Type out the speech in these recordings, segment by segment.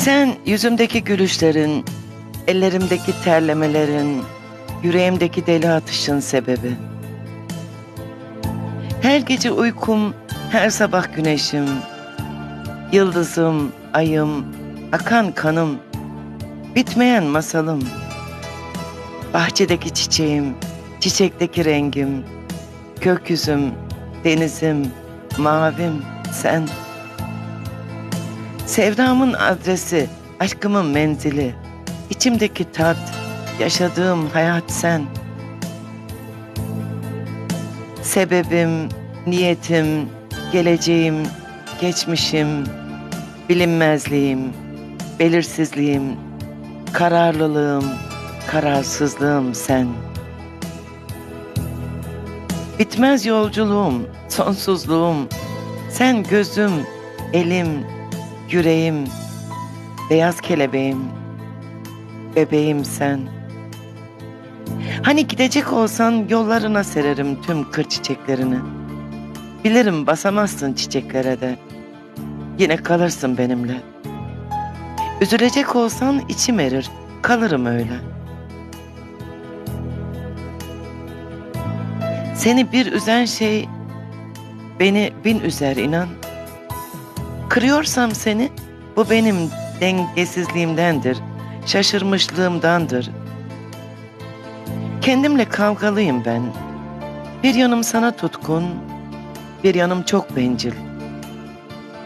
Sen yüzümdeki gülüşlerin, ellerimdeki terlemelerin, yüreğimdeki deli atışın sebebi. Her gece uykum, her sabah güneşim, yıldızım, ayım, akan kanım, bitmeyen masalım. Bahçedeki çiçeğim, çiçekteki rengim, gökyüzüm, denizim, mavim, sen. Sevdamın adresi, aşkımın menzili, içimdeki tat, yaşadığım hayat sen. Sebebim, niyetim, geleceğim, geçmişim, bilinmezliğim, belirsizliğim, kararlılığım, kararsızlığım sen. Bitmez yolculuğum, sonsuzluğum, sen gözüm, elim, yüreğim, beyaz kelebeğim, bebeğim sen. Hani gidecek olsan yollarına sererim tüm kır çiçeklerini. Bilirim basamazsın çiçeklere de. Yine kalırsın benimle. Üzülecek olsan içim erir, kalırım öyle. Seni bir üzen şey beni bin üzer inan. Kırıyorsam seni bu benim dengesizliğimdendir, şaşırmışlığımdandır. Kendimle kavgalıyım ben. Bir yanım sana tutkun, bir yanım çok bencil.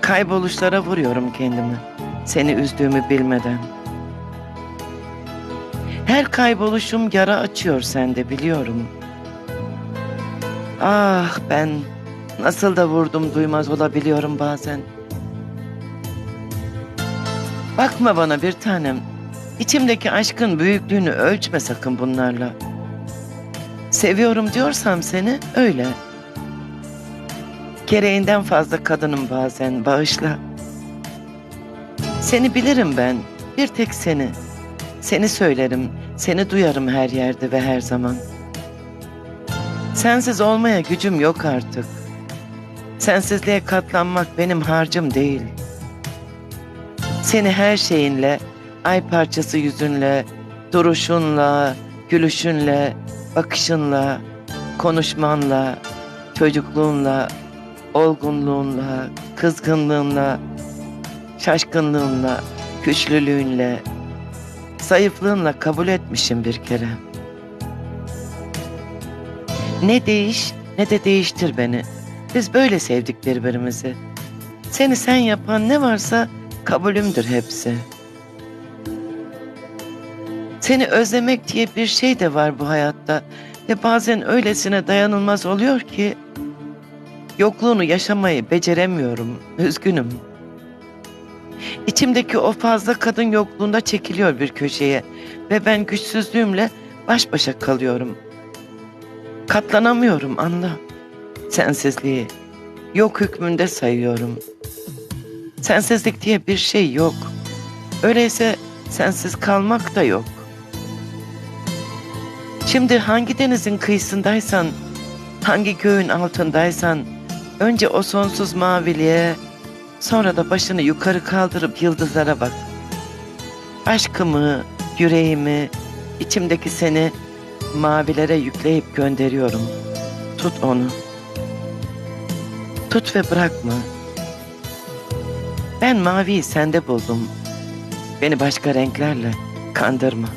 Kayboluşlara vuruyorum kendimi, seni üzdüğümü bilmeden. Her kayboluşum yara açıyor sende biliyorum. Ah ben nasıl da vurdum duymaz olabiliyorum bazen. Bakma bana bir tanem. İçimdeki aşkın büyüklüğünü ölçme sakın bunlarla. Seviyorum diyorsam seni öyle. Gereğinden fazla kadınım bazen bağışla. Seni bilirim ben, bir tek seni. Seni söylerim, seni duyarım her yerde ve her zaman. Sensiz olmaya gücüm yok artık. Sensizliğe katlanmak benim harcım değil. Seni her şeyinle, ay parçası yüzünle, duruşunla, gülüşünle, bakışınla, konuşmanla, çocukluğunla, olgunluğunla, kızgınlığınla, şaşkınlığınla, güçlülüğünle, zayıflığınla kabul etmişim bir kere. Ne değiş ne de değiştir beni. Biz böyle sevdik birbirimizi. Seni sen yapan ne varsa kabulümdür hepsi. Seni özlemek diye bir şey de var bu hayatta ve bazen öylesine dayanılmaz oluyor ki yokluğunu yaşamayı beceremiyorum. Üzgünüm. İçimdeki o fazla kadın yokluğunda çekiliyor bir köşeye ve ben güçsüzlüğümle baş başa kalıyorum. Katlanamıyorum anla. Sensizliği yok hükmünde sayıyorum. Sensizlik diye bir şey yok. Öyleyse sensiz kalmak da yok. Şimdi hangi denizin kıyısındaysan, hangi göğün altındaysan, önce o sonsuz maviliğe, sonra da başını yukarı kaldırıp yıldızlara bak. Aşkımı, yüreğimi, içimdeki seni mavilere yükleyip gönderiyorum. Tut onu. Tut ve bırakma. Ben maviyi sende buldum. Beni başka renklerle kandırma.